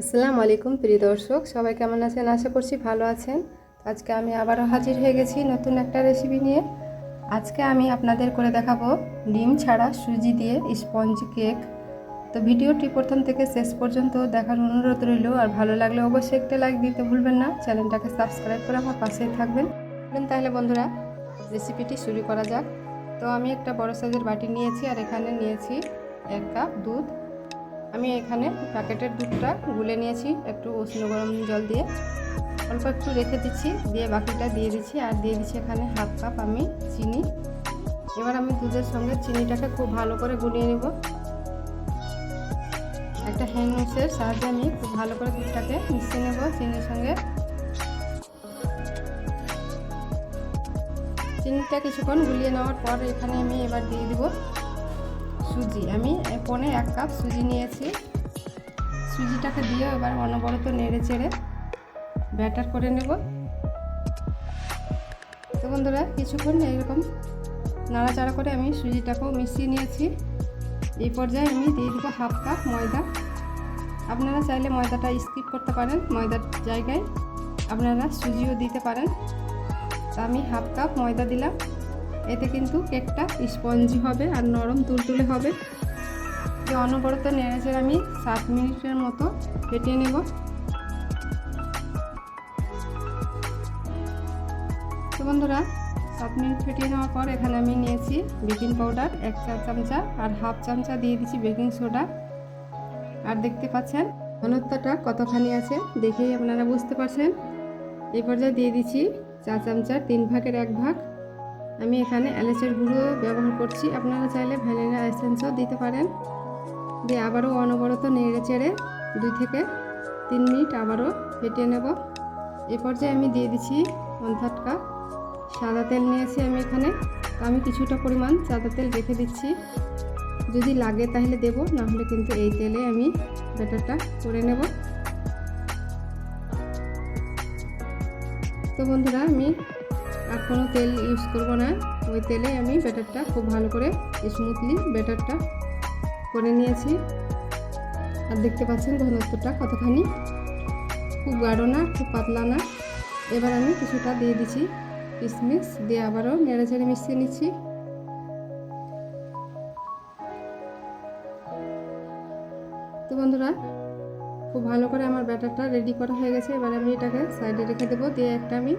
আসসালামু আলাইকুম, প্রিয় দর্শক। সবাই কেমন আছেন? আশা করছি ভালো আছেন। আজকে আমি আবারও হাজির হয়ে গেছি নতুন একটা রেসিপি নিয়ে। আজকে আমি আপনাদের করে দেখাবো ডিম ছাড়া সুজি দিয়ে স্পঞ্জ কেক তো ভিডিওটি প্রথম থেকে শেষ পর্যন্ত দেখার অনুরোধ রইল। আর ভালো লাগলে অবশ্যই একটা লাইক দিতে ভুলবেন না। চ্যানেলটাকে সাবস্ক্রাইব করে আমার পাশেই থাকবেন। তাহলে বন্ধুরা রেসিপিটি শুরু করা যাক। তো আমি একটা বড় সাইজের বাটি নিয়েছি আর এখানে নিয়েছি এক কাপ দুধ। আমি এখানে প্যাকেটের দুধটা গুলে নিয়েছি, একটু উষ্ণ গরম জল দিয়ে। অল্প একটু রেখে দিচ্ছি, দিয়ে বাকিটা দিয়ে দিচ্ছি, আর দিয়ে দিচ্ছি এখানে হাফ কাপ আমি চিনি। এবার আমি দুধের সঙ্গে চিনিটাকে খুব ভালো করে গুলিয়ে নেব। একটা হ্যান্ড মিক্সের সাহায্যে আমি খুব ভালো করে দুধটাকে মিশিয়ে নেব চিনির সঙ্গে। চিনিটা কিছুক্ষণ গুলিয়ে নেওয়ার পর এখানে আমি এবার দিয়ে দিব। সুজি। আমি পনে এক কাপ সুজি নিয়েছি। সুজিটাকে দিয়ে এবার অনবরত নেড়ে চেড়ে ব্যাটার করে নেব। তো বন্ধুরা, কিছুক্ষণ এরকম নাড়াচাড়া করে আমি সুজিটাকেও মিশিয়ে নিয়েছি। এই পর্যায়ে আমি দিয়ে দেবো হাফ কাপ ময়দা। আপনারা চাইলে ময়দাটা স্কিপ করতে পারেন, ময়দার জায়গায় আপনারা সুজিও দিতে পারেন। তা আমি হাফ কাপ ময়দা দিলাম। এতে কিন্তু কেকটা স্পঞ্জি হবে আর নরম তুলতুলে হবে। অনবরত নেড়েছে আমি সাত মিনিটের মতো ফেটিয়ে নেব। তো বন্ধুরা, সাত মিনিট ফেটিয়ে নেওয়ার পর এখানে আমি নিয়েছি বেকিং পাউডার, এক চা চামচা আর হাফ চামচা দিয়ে দিচ্ছি বেকিং সোডা। আর দেখতে পাচ্ছেন, ঘনত্বটা কতখানি আছে দেখেই আপনারা বুঝতে পারছেন। এই পর্যায়ে দিয়ে দিচ্ছি চা চামচা, তিন ভাগের এক ভাগ। আমি এখানে এলাচের গুঁড়ো ব্যবহার করছি। আপনারা চাইলে ভ্যানিলা এসেন্সও দিতে পারেন। দিয়ে আবারও অনবরত নেড়ে চেড়ে দুই থেকে তিন মিনিট আবারও ফেটিয়ে নেব। এ পর্যায়ে আমি দিয়ে দিচ্ছি অন্থাটকা সাদা তেল নিয়েছি আমি এখানে। আমি কিছুটা পরিমাণ সাদা তেল রেখে দিচ্ছি। যদি লাগে তাহলে দেব, না হলে কিন্তু এই তেলে আমি ব্যাটারটা করে নেব। তো বন্ধুরা, আমি আর কোনো তেল ইউজ করব না। ওই তেলে আমি ব্যাটারটা খুব ভালো করে স্মুথলি ব্যাটারটা করে নিয়েছি। আর দেখতে পাচ্ছেন ঘনত্বটা কতখানি? খুব গাঢ় না, খুব পাতলা না। এবার আমি কিছুটা দিয়ে দিচ্ছি কিশমিশ দিয়ে আবারও নেড়ে মিশিয়ে নিচ্ছি। তো বন্ধুরা, খুব ভালো করে আমার ব্যাটারটা রেডি করা হয়ে গেছে। এবার আমি এটাকে সাইডে রেখে দেবো। দিয়ে একটা আমি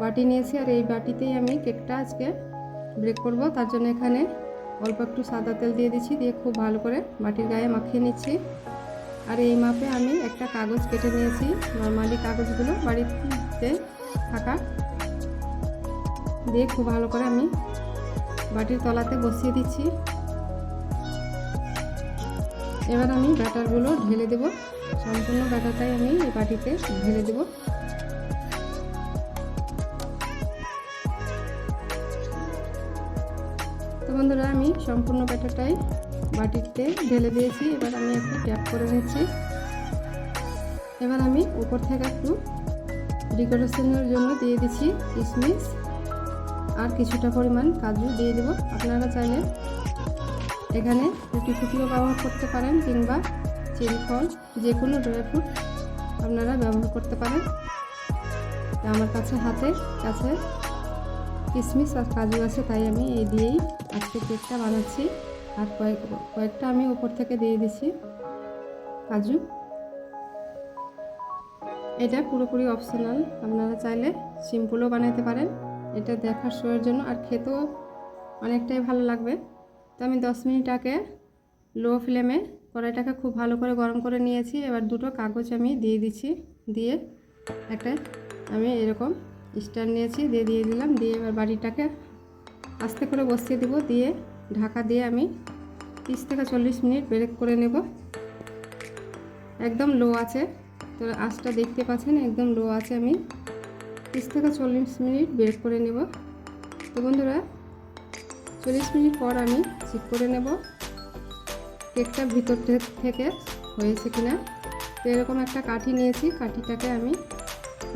বাটি নিয়েছি আর এই বাটিতেই আমি কেকটা আজকে ব্রেক করব। তার জন্য এখানে অল্প একটু সাদা তেল দিয়ে দিচ্ছি, দিয়ে খুব ভালো করে বাটির গায়ে মাখিয়ে নিচ্ছি। আর এই মাপে আমি একটা কাগজ কেটে নিয়েছি, নর্মালি কাগজগুলো বাড়িতে থাকা। দিয়ে খুব ভালো করে আমি বাটির তলাতে বসিয়ে দিচ্ছি। এবার আমি ব্যাটারগুলো ঢেলে দেব। সম্পূর্ণ ব্যাটারটাই আমি এই বাটিতে ঢেলে দেবো। বন্ধুরা, আমি সম্পূর্ণ ব্যাটারটাই বাটিতে ঢেলে দিয়েছি। এবার আমি একটু ট্যাপ করে নিচ্ছি। এবার আমি উপর থেকে একটু ডেকোরেশনের জন্য দিয়ে দিচ্ছি কিশমিশ আর কিছুটা পরিমাণ কাজু দিয়ে দেব। আপনারা চাইলে এখানে রুটি ফুটিও ব্যবহার করতে পারেন, কিংবা চেরি ফল, যে কোনো ড্রাই ফ্রুট আপনারা ব্যবহার করতে পারেন। আমার কাছে হাতে কাছে কিশমিশ আর কাজু আছে, তাই আমি এই দিয়েই আজকে কেকটা বানাচ্ছি। আর কয়েক, কয়েকটা আমি উপর থেকে দিয়ে দিচ্ছি কাজু। এটা পুরোপুরি অপশনাল আপনারা চাইলে সিম্পলও বানাতে পারেন। এটা দেখার শোয়ের জন্য আর খেতেও অনেকটাই ভালো লাগবে। তো আমি দশ মিনিট আগে লো ফ্লেমে কড়াইটাকে খুব ভালো করে গরম করে নিয়েছি। এবার দুটো কাগজ আমি দিয়ে দিচ্ছি দিয়ে একটা আমি এরকম স্ট্যান্ড নিয়েছি, দিয়ে দিয়ে দিলাম, দিয়ে এবার বাড়িটাকে আস্তে করে বসিয়ে দেব, দিয়ে ঢাকা দিয়ে আমি তিরিশ থেকে চল্লিশ মিনিট ব্রেক করে নেব। একদম লো আছে তো আঁচটা দেখতে পাচ্ছেন, একদম লো আছে আমি তিরিশ থেকে চল্লিশ মিনিট ব্রেক করে নেব। তো বন্ধুরা, চল্লিশ মিনিট পর আমি চেক করে নেব, কেকটা ভিতর থেকে হয়েছে কিনা। তো এরকম একটা কাঠি নিয়েছি, কাঠিটাকে আমি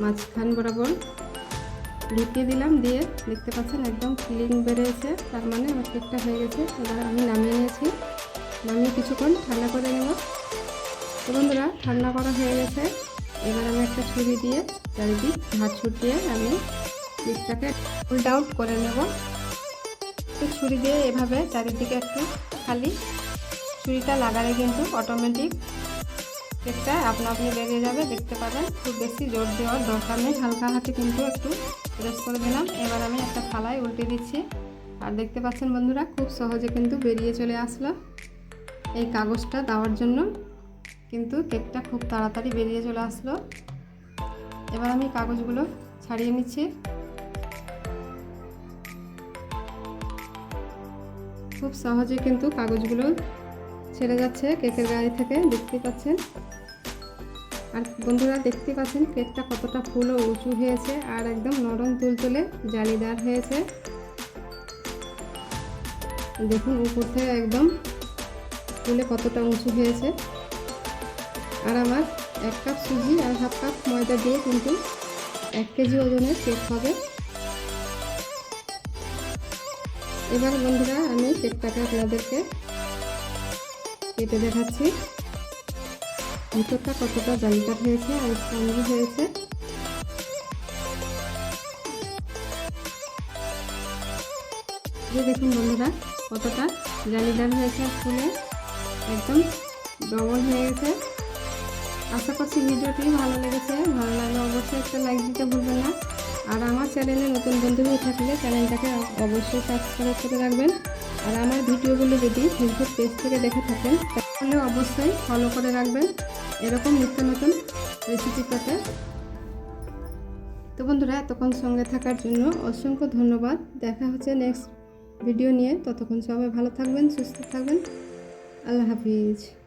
মাঝখান বরাবর ঢুকিয়ে দিলাম দিয়ে দেখতে পাচ্ছেন একদম ক্লিন বেড়েছে তার মানে আমার কেকটা হয়ে গেছে। এবার আমি নামিয়ে নিয়েছি। নামিয়ে কিছুক্ষণ ঠান্ডা করে নেব। বন্ধুরা, ঠান্ডা করা হয়ে গেছে। এবার আমি একটা ছুরি দিয়ে, চারিদিক হাত ছুটিয়ে আমি কেকটাকে উল্ট আউট করে নেব। ছুরি দিয়ে এভাবে চারিদিকে একটু খালি ছুরিটা লাগালে কিন্তু অটোমেটিক কেকটা আপনা আপনি বেরিয়ে যাবে। দেখতে পাবেন, খুব বেশি জোর দেওয়ার দরকার নেই। হালকা হাতে কিন্তু একটু প্রেস করে দিলাম। এবার আমি একটা থালায় উল্টে দিচ্ছি। আর দেখতে পাচ্ছেন বন্ধুরা, খুব সহজে কিন্তু বেরিয়ে চলে আসলো এই কাগজটা দেওয়ার জন্য। কিন্তু কেকটা খুব তাড়াতাড়ি বেরিয়ে চলে আসলো। এবার আমি কাগজগুলো ছাড়িয়ে নিচ্ছি। খুব সহজে কিন্তু কাগজগুলো ছেড়ে যাচ্ছে কেকের গায়ে থেকে, দেখতে পাচ্ছেন? আর বন্ধুরা দেখতে পাচ্ছেন কেকটা কতটা ফুল ও উঁচু হয়েছে আর একদম নরম তুলতুলে জালিদার হয়েছে। দেখুন উপর থেকে একদম ফুলে কতটা উঁচু হয়েছে। আর আমার এক কাপ সুজি আর হাফ কাপ ময়দা দিয়ে কিন্তু এক কেজি ওজনের কেক হবে। এবার বন্ধুরা আমি কেকটাকে আপনাদেরকে কেটে দেখাচ্ছি। ভিতরটা কতটা জালিকাট হয়েছে আর স্পঞ্জি হয়েছে? দেখুন বন্ধুরা, কতটা জালিদার হয়েছে ফুলে। একদম ডবল হয়ে গেছে। আশা করছি ভিডিওটি ভালো লেগেছে। ভালো লাগলে অবশ্যই একটা লাইক দিতে ভুলবেন না। আর আমার চ্যানেলে নতুন বন্ধু হয়ে থাকলে চ্যানেলটাকে অবশ্যই সাবস্ক্রাইব করে রাখবেন। আর আমার ভিডিওগুলো যদি ফেসবুক পেজ থেকে দেখে থাকেন, তাহলে অবশ্যই ফলো করে রাখবেন। এরকম নিত্য নতুন রেসিপি পেতে। তো বন্ধুরা, এতক্ষণ সঙ্গে থাকার জন্য অসংখ্য ধন্যবাদ। দেখা হচ্ছে নেক্সট ভিডিও নিয়ে। ততক্ষণ সবাই ভালো থাকবেন, সুস্থ থাকবেন। আল্লাহ হাফিজ।